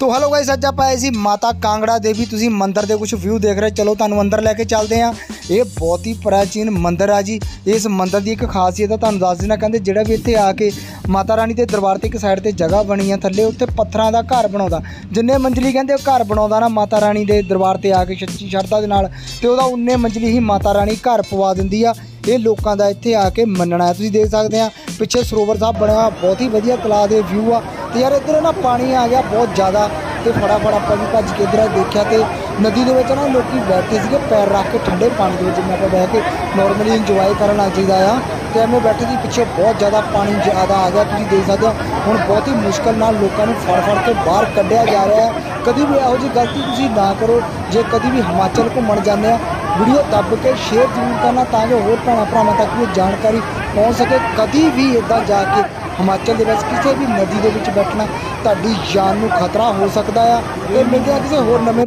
ਤੋ hello guys ਅੱਜ ਆਪਾਂ ਆਏ ਸੀ ਮਾਤਾ ਕਾਂਗੜਾ ਦੇਵੀ। ਤੁਸੀਂ ਮੰਦਿਰ ਦੇ ਕੁਝ ਵਿਊ ਦੇਖ ਰਹੇ ਚਲੋ ਤੁਹਾਨੂੰ ਅੰਦਰ ਲੈ ਕੇ ਚੱਲਦੇ ਆਂ ਇਹ ਬਹੁਤ ਹੀ ਪ੍ਰਾਚੀਨ ਮੰਦਿਰ ਆ ਜੀ। ਇਸ ਮੰਦਿਰ ਦੀ ਇੱਕ ਖਾਸੀਅਤ ਆ, ਤੁਹਾਨੂੰ ਦੱਸ ਦੇਣਾ ਕਹਿੰਦੇ ਜਿਹੜਾ ਵੀ ਇੱਥੇ ਆ ਕੇ ਮਾਤਾ ਰਾਣੀ ਦੇ ਦਰਬਾਰ ਤੇ ਇੱਕ ਸਾਈਡ ਤੇ ਜਗ੍ਹਾ ਬਣੀ ਆ, ਥੱਲੇ ਉੱਤੇ ਪੱਥਰਾਂ ਦਾ ਘਰ ਬਣਾਉਂਦਾ। ਜਿੰਨੇ ਮੰਜ਼ਲੀ ਕਹਿੰਦੇ ਉਹ ਘਰ ਬਣਾਉਂਦਾ ਨਾ ਮਾਤਾ ਰਾਣੀ ਦੇ ਦਰਬਾਰ ਤੇ ਆ ਕੇ ਸੱਚੀ ਸ਼ਰਧਾ ਦੇ ਨਾਲ, ਤੇ ਉਹਦਾ ਉਨੇ ਮੰਜ਼ਲੀ ਹੀ ਮਾਤਾ ਰਾਣੀ ਘਰ ਪਵਾ ਦਿੰਦੀ ਆ। ਇਹ ਲੋਕਾਂ ਦਾ ਇੱਥੇ ਆ ਕੇ ਮੰਨਣਾ ਹੈ। ਤੁਸੀਂ ਦੇਖ ਸਕਦੇ ਆ, ਪਿੱਛੇ ਸਰੋਵਰ ਸਾਹਿਬ ਬਣਿਆ ਬਹੁਤ ਹੀ ਵਧੀਆ ਤਲਾਅ ਦੇ ਵਿਊ ਆ। ਤੇ ਯਾਰ ਇੱਧਰ ਨਾ ਪਾਣੀ ਆ ਗਿਆ ਬਹੁਤ ਜ਼ਿਆਦਾ ਤੇ ਫਟਾਫਟ ਆਪਾਂ ਵੀ ਭੱਜ ਕੇ ਇੱਧਰ ਦੇਖਿਆ ਤੇ ਨਦੀ ਦੇ ਵਿੱਚ ਨਾ ਲੋਕੀ ਬੈਠੇ ਸੀਗੇ ਪੈਰ ਰੱਖ ਕੇ ਠੰਡੇ ਪਾਣੀ ਦੇ ਵਿੱਚ, ਜਿਵੇਂ ਆਪਾਂ ਬਹਿ ਕੇ ਨਾਰਮਲੀ ਇੰਜੋਏ ਕਰਨ ਲੱਗ ਜਾਈਦਾ ਆ। ਤੇ ਐਵੇਂ ਬੈਠੇ ਦੀ ਪਿੱਛੇ ਬਹੁਤ ਜ਼ਿਆਦਾ ਪਾਣੀ ਜ਼ਿਆਦਾ ਆ ਗਿਆ, ਤੁਸੀਂ ਦੇਖ ਸਕਦੇ ਹੋ, ਹੁਣ ਬਹੁਤ ਹੀ ਮੁਸ਼ਕਲ ਨਾਲ ਲੋਕਾਂ ਨੂੰ ਫੜ ਫੜ ਕੇ ਬਾਹਰ ਕੱਢਿਆ ਜਾ ਰਿਹਾ ਹੈ। ਕਦੀ ਵੀ ਇਹੋ ਜਿਹੀ ਗਲਤੀ ਤੁਸੀਂ ਨਾ ਕਰੋ, ਜੇ ਕਦੀ ਵੀ ਹਿਮਾਚਲ ਘੁੰਮਣ ਜਾਂਦੇ ਆ, ਵੀਡੀਓ ਦੱਬ ਕੇ ਸ਼ੇਅਰ ਜ਼ਰੂਰ ਕਰਨਾ ਤਾਂ ਜੋ ਹੋਰ ਭੈਣਾਂ ਭਰਾਵਾਂ ਤੱਕ ਵੀ ਜਾਣਕਾਰੀ ਪਹੁੰਚ ਸਕੇ। ਕਦੀ ਵੀ ਇਦਾਂ ਜਾ ਕੇ ਹਿਮਾਚਲ ਦੇ ਵਿੱਚ ਕਿਸੇ ਵੀ ਨਦੀ ਦੇ ਵਿੱਚ ਬੈਠਣਾ ਤੁਹਾਡੀ ਜਾਨ ਨੂੰ ਖਤਰਾ ਹੋ ਸਕਦਾ ਆ। ਇਹ ਮਿਲਦੇ ਆ ਕਿਸੇ ਹੋਰ ਨਵੇਂ